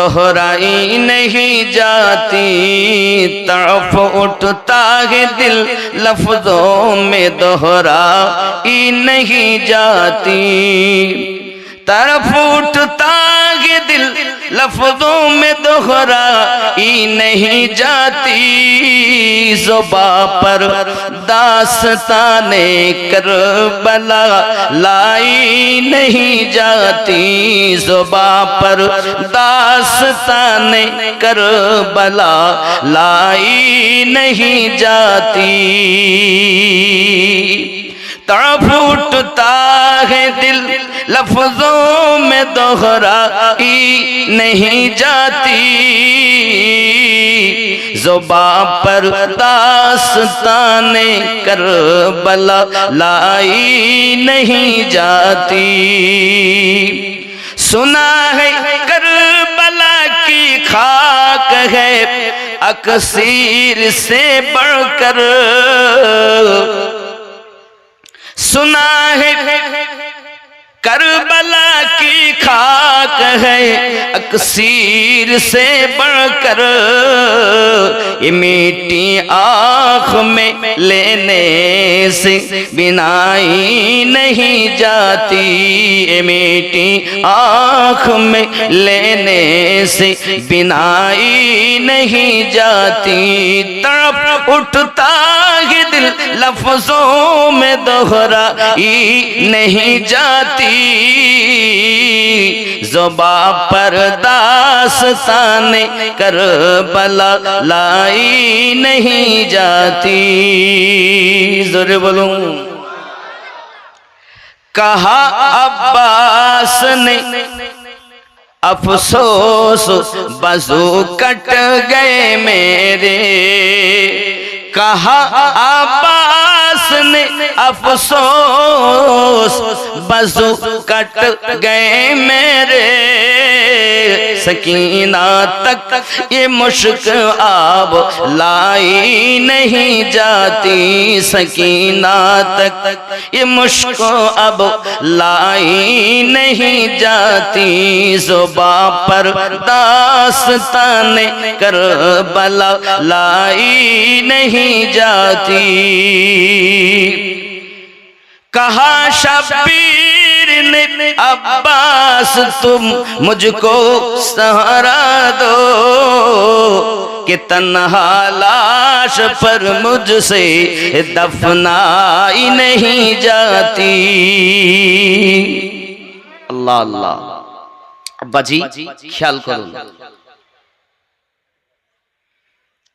دہرائی نہیں جاتی، طرف اٹھتا ہے دل لفظوں میں دہرائی نہیں جاتی۔ طرف اٹھتا ہے دل لفظوں میں دہرائی نہیں جاتی۔ زبا پر داستان کربلا لائی نہیں جاتی۔ زبا پر داستان کربلا لائی نہیں جاتی۔ تڑپ اٹھتا ہے دل، لفظوں میں دہرائی نہیں جاتی۔ زباں پر داستان کربلا لائی نہیں جاتی۔ سنا ہے کربلا کی خاک ہے اکثیر سے بڑھ کر۔ سنا ہے کربلا کی خاک ہے اکسیر سے بڑھ کر یہ میٹی آنکھ میں لینے سے بنائی نہیں جاتی۔ یہ میٹی آنکھ میں لینے سے بنائی نہیں جاتی۔ تڑپ اٹھتا لفظوں میں دہرائی نہیں جاتی۔ زباں پر داستان کربلا لائی نہیں جاتی۔ ضرور بلوں کہا عباس نے افسوس بزو کٹ گئے میرے۔ کہا آباس نے افسوس بزو کٹ گئے میرے سکینہ تک یہ مشک آب لائی نہیں جاتی سکینہ تک یہ مشک اب لائی نہیں جاتی زباں پر داستان کربلا لائی نہیں جاتی کہا شبیر अब्बास तुम मुझको सहारा दो कि तन्हा लाश पर मुझसे दफनाई नहीं जाती अल्लाह अल्लाह अब्बाजी ख्याल করুন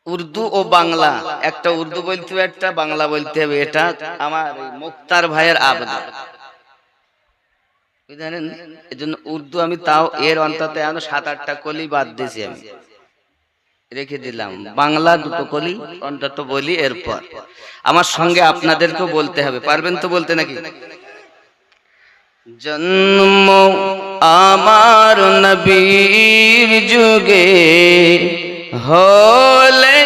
উর্দু ও বাংলা একটা উর্দু বলতে হবে একটা বাংলা বলতে হবে এটা আমার এই মুক্তার ভাইয়ের আবেদন জানেন উর্দু আমি তাও এর অন্তত সাত আটটা কলি বাদ দিয়েছি আমি। রেখে দিলাম। বাংলা দুটো কলি অন্তত বলি এরপর। আমার সঙ্গে আপনাদেরকেও বলতে হবে। পারবেন তো বলতে নাকি? জন্ম আমার নবীর যুগে হলে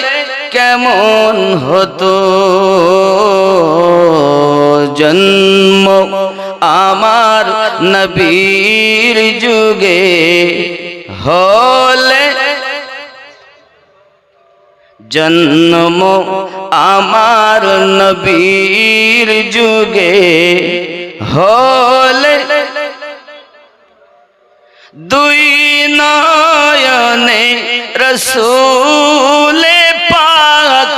কেমন হতো? জন্ম আমার নবীর যুগে হলে জন্ম আমার নবীর যুগে হলে দুই নয়নে রসুলে পাক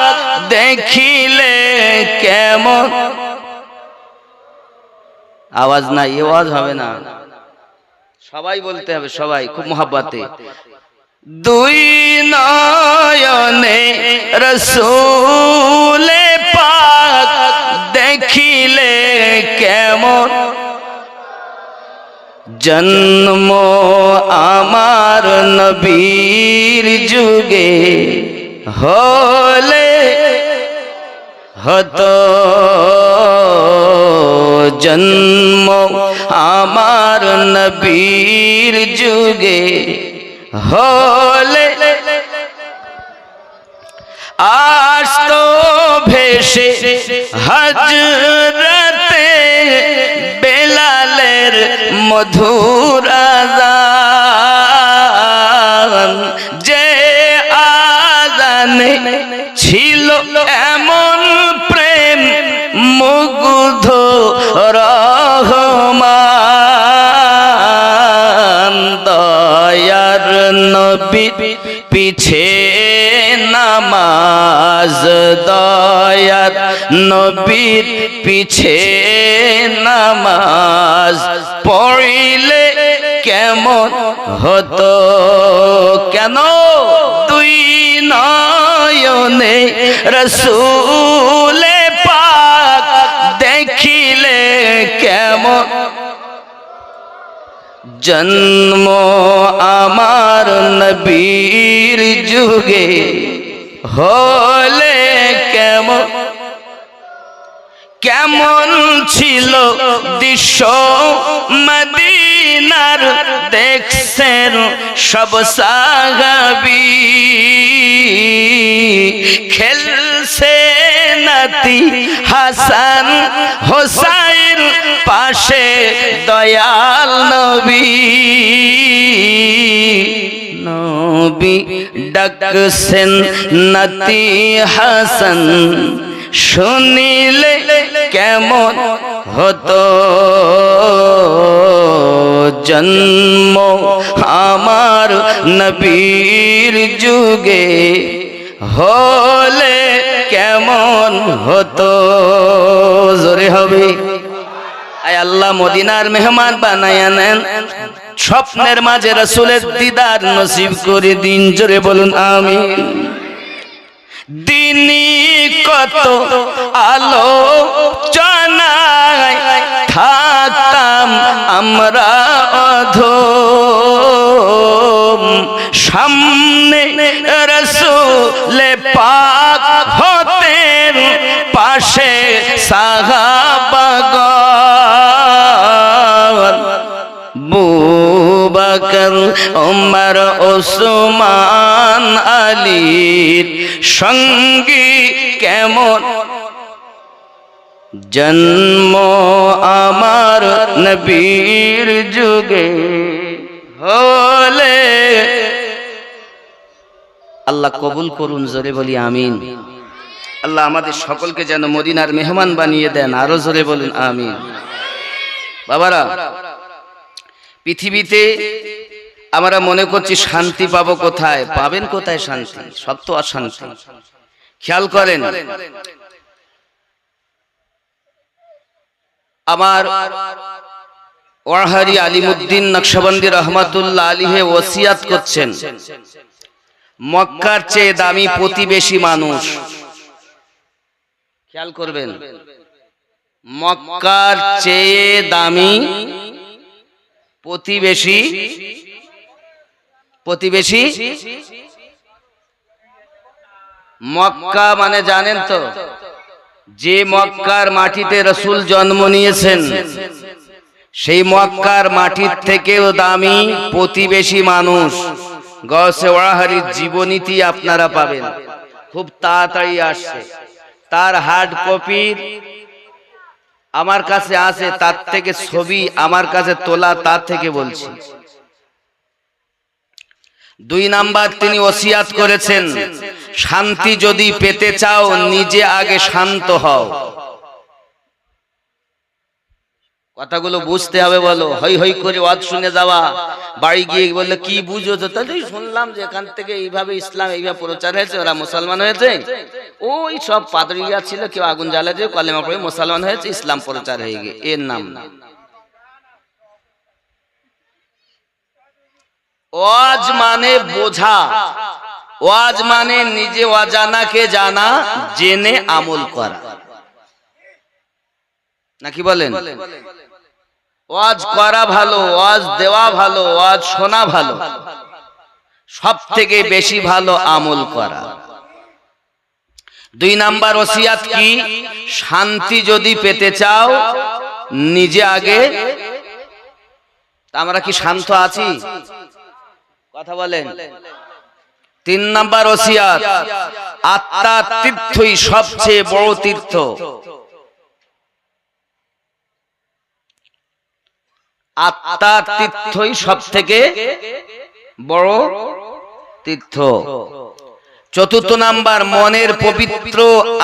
দেখিলে কেমন আওয়াজ না আওয়াজ হবে না। সবাই বলতে হবে, সবাই, খুব মহাব্বাতে। দুই নয়নে রসুলে পাক দেখিলে কেমন? জন্ম আমার নবীর যুগে হলে হতো। জন্ম আমার নবীর যুগে হলে। আজ তো ভেসে হজরতে বেলালের মধুর নবী পিছে নামাজ দয়ার নবীর পিছে নামাজ পড়িলে কেমন হতো? কেন? তুই নয়নে রসুলে জন্ম আমার নবীর যুগে হলে কেমন? কেমন ছিল দৃশ্য? মদিনার দেখছেন সব সাগাবি খেলছে নাতি হাসান নবী নবী নাতি হাসান। শুনিলে কেমন হতো জন্ম আমার নবীর যুগে, হলে কেমন হতো? জোরে হবে। আয় আল্লাহ মদিনার মেহমান বানায়া নেন। স্বপ্নের মাঝে রসুলের দিদার নসিব করে দিন, জোরে বলুন আমি দিনী কত আলো জানাই থাকতাম আমরা অধম। সামনে রসুলে পাক হতেন, পাশে সাহাবাগন বুবাকর ওমর ওসমান, আলীর সঙ্গী কেমন? জন্ম আমার নবীর যুগে হলে আল্লাহ কবুল করুন, জোরে বলি আমিন। আল্লাহ আমাদের সকলকে যেন মদিনার মেহমান বানিয়ে দেন, আরও জোরে বলুন আমিন। বাবারা পৃথিবীতে আমরা মনে করছি শান্তি পাবো কোথায়? পাবেন কোথায় শান্তি? সব তো অশান্তি। খেয়াল করেন, আমার ওয়াহারি আলিমুদ্দিন নকশবন্দি রহমাতুল্লাহ আলিহে ওসিয়াত করছেন, মক্কার চেয়ে দামি প্রতিবেশী মানুষ। খেয়াল করবেন, মক্কার চেয়ে দামি প্রতিবেশী? প্রতিবেশী? মক্কা মানে জানেন তো, যে মক্কার মাটিতে রসুল জন্ম নিয়েছেন, সেই মক্কার মাটির থেকেও দামি প্রতিবেশী মানুষ। গসে জীবনীতি আপনারা পাবেন। খুব তাড়াতাড়ি আসছে। তার হার্ড কপির আমার কাছে আছে, তার থেকে ছবি আমার কাছে তোলা, তার থেকে বলছি। দুই নাম্বার তিনি ওসিয়াত করেছেন, শান্তি যদি পেতে চাও, নিজে আগে শান্ত হও। কথাগুলো বুঝতে হবে বলো। হই হই করে ওয়াজ শুনে যাওয়া। বাড়ি গিয়ে বললে, কি বুঝো তো তাহলে শুনলাম যে এখান থেকে এইভাবে ইসলাম, এইভাবে প্রচার হয়েছে, ওরা মুসলমান হয়েছে। ওই সব পাদরিয়া ছিল, কেউ আগুন জ্বালা দিয়ে কলেমা পড়ে মুসলমান হয়েছে, ইসলাম প্রচার হয়ে গিয়ে। এর নাম। না ওয়াজ মানে বোঝা। ওয়াজ মানে নিজে অজানাকে জানা, জেনে আমল করা। নাকি বলেন? ওয়াজ করা ভালো, ওয়াজ দেওয়া ভালো, ওয়াজ শোনা ভালো। সব থেকে বেশি ভালো আমল করা। দুই নাম্বার ওসিয়াত কি? শান্তি যদি পেতে চাও, নিজে আগে। আমরা কি শান্ত আছি? কথা বলেন। তিন নাম্বার ওসিয়াত আত্মা তীর্থই সবচেয়ে বড় তীর্থ। আত্মা তীর্থই সব থেকে বড় তীর্থ। চতুর্থ নাম্বার, মনের পবিত্র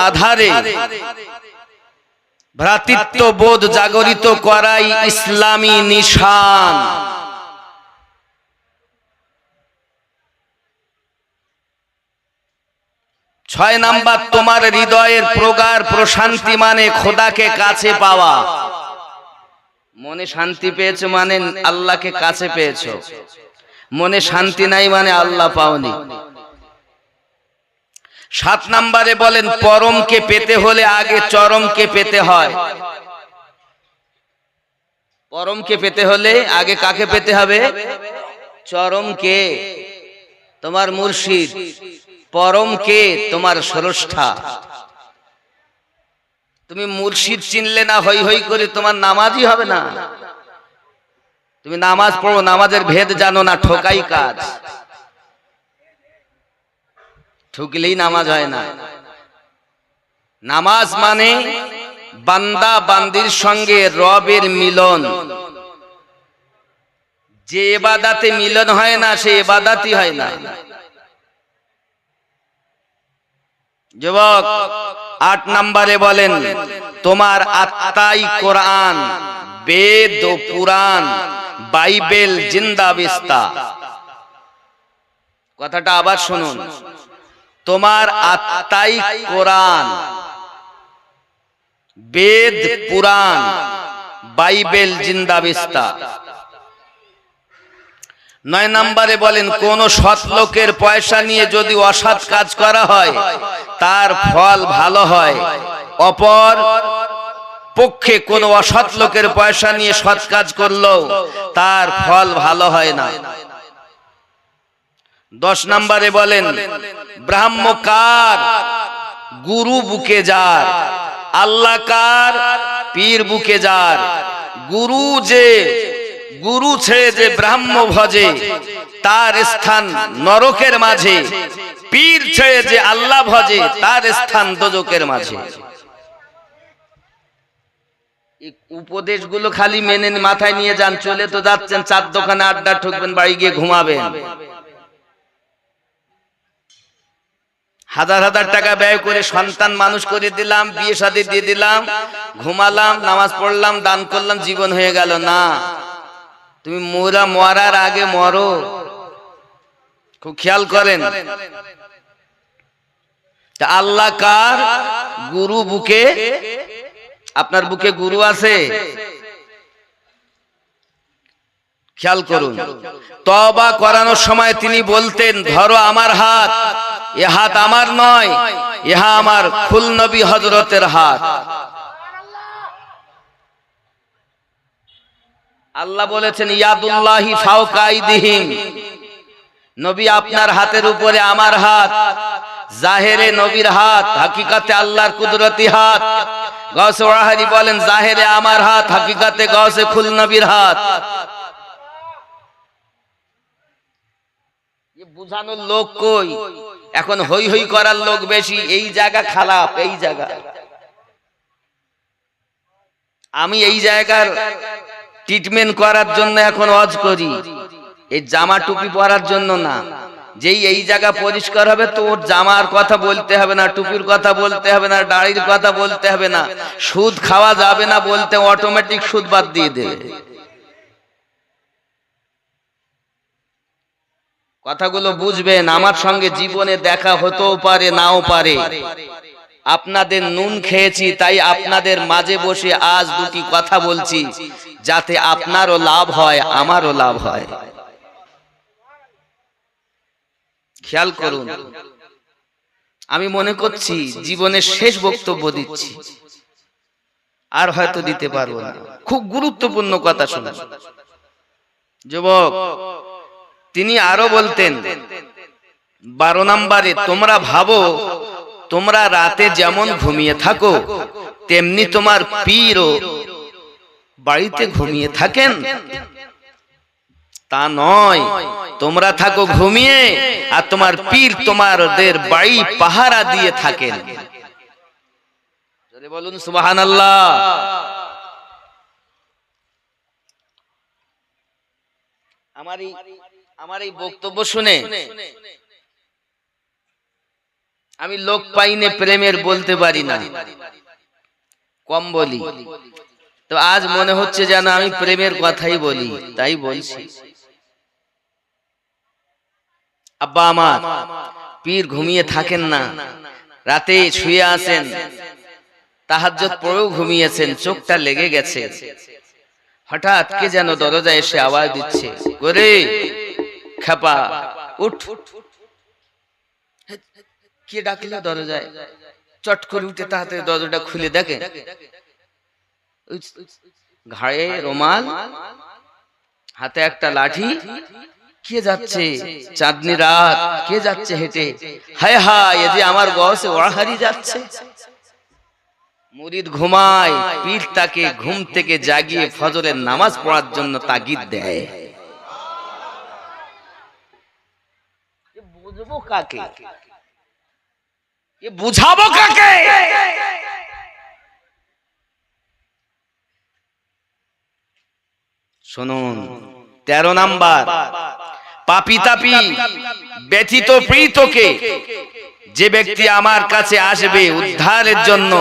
আধারে। ভ্রাতৃত্ব বোধ জাগরিত করাই ইসলামী নিশান। ছয় নাম্বার, তোমার হৃদয়ের প্রগাঢ় প্রশান্তি মানে খোদাকে কাছে পাওয়া। মনে শান্তি পেয়েছ মানে আল্লাহকে কাছে পেয়েছ? মনে শান্তি নাই মানে আল্লাহ পাওনি। সাত নাম্বারে বলেন, পরমকে পেতে হলে আগে চরমকে পেতে হয়। পরমকে পেতে হলে আগে কাকে পেতে হবে? চরমকে। তোমার মুর্শিদ, পরমকে তোমার স্রষ্টা। তুমি মুর্শিদ চিনলে না হই হই করে তোমার নামাজই হবে না। তুমি নামাজ পড়ো, নামাজের ভেদ জানো না, ঠোকাই কাজ। ঠুকলেই নামাজ হয় না। নামাজ মানে বান্দা বান্দির সঙ্গে রবের মিলন। যে এবাদাতে মিলন হয় না, সে এবাদাতই হয় না। যুবক, আট নম্বরে বলেন, তোমার আত্মাই কোরআন, বেদ ও পুরাণ, বাইবেল জিন্দা বিস্তা। কথাটা আবার শুনুন, তোমার আত্মাই কোরআন, বেদ, পুরাণ, বাইবেল জিন্দা বিস্তা। নয় নাম্বারে বলেন কোন সৎ লোকের পয়সা নিয়ে যদি অসৎ কাজ করা হয় তার ফল ভালো হয়। অপর পক্ষে কোন অসৎ লোকের পয়সা নিয়ে সৎ কাজ করলেও তার ফল ভালো হয় না। দশ নম্বরে বলেন ব্রাহ্মকার গুরু বুকে যার আল্লাহ কার পীর বুকে যার গুরু যে গুরু ছেড়ে যে ব্রাহ্ম ভজে তার স্থান নরকের মাঝে, পীর ছেড়ে যে আল্লাহ ভজে তার স্থান দোজকের মাঝে। উপদেশগুলো খালি মেনে মাথায় নিয়ে যান, চলে তো যাচ্ছেন, চার দোকানে আড্ডা ঠুকবেন, বাড়ি গিয়ে ঘুমাবেন। হাজার হাজার টাকা ব্যয় করে সন্তান মানুষ করে দিলাম, বিয়ে শাদী দিয়ে দিলাম, ঘুমালাম, নামাজ পড়লাম, দান করলাম, জীবন হয়ে গেল, না। তুমি মোরা মরার আগে মরো। খুব খেয়াল করেন। আল্লাহ কার? গুরু বুকে। আপনার বুকে গুরু আছে। খেয়াল করুন। তবা করানোর সময় তিনি বলতেন, ধরো আমার হাত। এ হাত আমার নয় ইহা আমার ফুল নবী হজরতের হাত। আল্লাহ বলেছেন, ইয়াদুল্লাহি ফাওকাইদিহিম নবী আপনার হাতের উপরে আমার হাত, জাহেরে নবীর হাত, হাকিকাতে আল্লাহর কুদরতি হাত। গৌসে ওয়াহারি বলেন, জাহেরে আমার হাত, হাকিকাতে গৌসে ফুল নবীর হাত। বুঝানোর লোক কই? এখন হই হই করার লোক বেশি, এই জায়গা খারাপ, এই জায়গা। আমি এই জায়গার ট্রিটমেন্ট করার জন্য এখন অজ করি। এই জামা টুপি পরার জন্য না। যেই এই জায়গা পরিষ্কার হবে তো ওর জামার কথা বলতে হবে না, টুপির কথা বলতে হবে না, দাড়ির কথা বলতে হবে না। সুদ খাওয়া যাবে না বলতে অটোমেটিক সুদ বাদ দিয়ে দেবে। কথাগুলো বুঝবেন, আমার সঙ্গে জীবনে দেখা হতেও পারে, নাও পারে। আপনাদের নুন খেয়েছি, তাই আপনাদের মাঝে বসে আজ দুটি কথা বলছি। যাতে আপনারও লাভ হয়, আমারও লাভ হয়। খেয়াল করুন, আমি মনে করছি জীবনের শেষ বক্তব্য দিচ্ছি, আর হয়তো দিতে পারব না। খুব গুরুত্বপূর্ণ কথা শুনুন। যুবক, তিনি আরও বলতেন, বারো নম্বরে তোমরা ভাবো, তোমরা রাতে যেমন ঘুমিয়ে থাকো, তেমনি তোমার পীরও বাড়িতে ঘুমিয়ে থাকেন। তা নয় তোমরা থাকো ঘুমিয়ে আর তোমার পীর তোমাদের বাড়ি পাহারা দিয়ে থাকেন। বলুন সুবাহান আল্লাহ আমার এই আমার এই বক্তব্য শুনে আমি লোক পাইনে প্রেমের বলতে পারি না। কম বলি। তো আজ মনে হচ্ছে যেন আমি প্রেমের কথাই বলি, তাই বলছি। আব্বা আমার, পীর ঘুমিয়ে থাকেন না, রাতে শুয়ে আছেন তাহাজ্জত পড়েও ঘুমিয়েছেন, চোখটা লেগে গেছে। হঠাৎ কে যেন দরজায় এসে আওয়াজ দিচ্ছে করে খেপা উঠ। কে ডাকলো দরজায়? চট করে উঠে তাহাতে দরজাটা খুলে দেখে। ঘাড়ে রোমাল হাতে একটা লাঠি। কে যাচ্ছে? চাঁদনি রাত। কে যাচ্ছে হেঁটে? হায় হায় যে আমার গসে ওয়াহারি যাচ্ছে। মুরিদ ঘুমায় পীর তাকে ঘুম থেকে জাগিয়ে ফজরের নামাজ পড়ার জন্য তাগিদ দেয়। এ বুঝব কাকে? এ বুঝাবো কাকে? শুনুন তেরো নাম্বার পাপি তাপি ব্যথিত প্রীতকে যে ব্যক্তি আমার কাছে আসবে উদ্ধারের জন্য